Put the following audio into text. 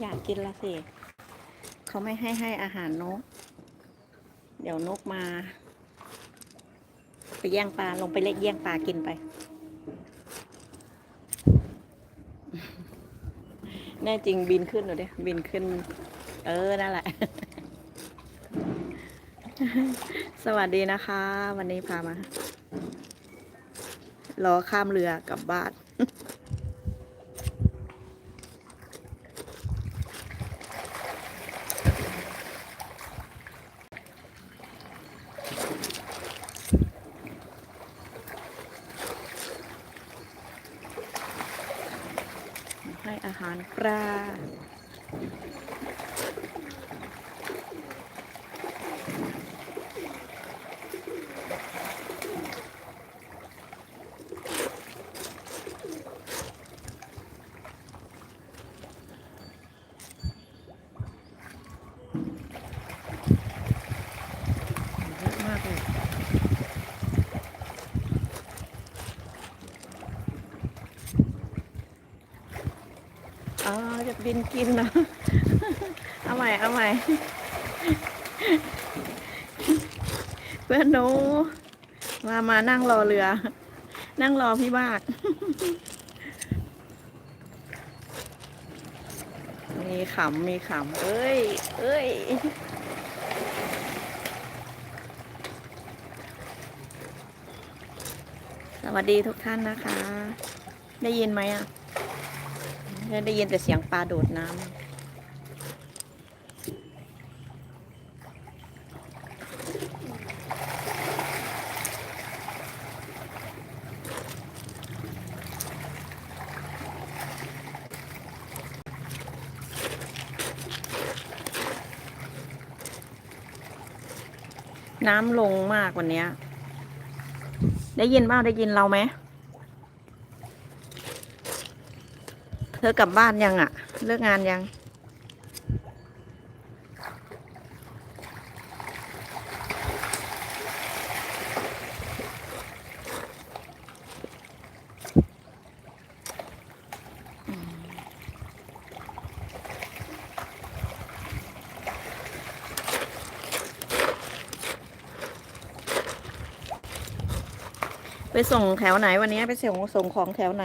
อยากกินละสิ เขาไม่ให้ให้อาหารนก เดี๋ยวนกมา ไปแย่งปลาลงไปเล็กแย่งปลากินไป แน่จริงบินขึ้นหนูดิบินขึ้น เออ นั่นแหละ สวัสดีนะคะ วันนี้พามารอข้ามเรือกลับบ้าน อาหารปลา เยอะมากเลย อ๋อจะบินกินนะเอาใหม่เอาใหม่เพื่อนหนูมามานั่งรอเรือ นั่งรอพี่บาทมีขำมีขำเอ้ย เอ้ยสวัสดีทุกท่านนะคะ ได้ยินไหมอะ ได้ยินแต่เสียงปลาโดดน้ำน้ำลงมากวันนี้ ได้ยินบ้างได้ยินเราไหม ธอกลับบ้านยังอะเลิกงานยัง ไปส่งแถวไหนวันนี้ไปส่งส่งของแถวไหน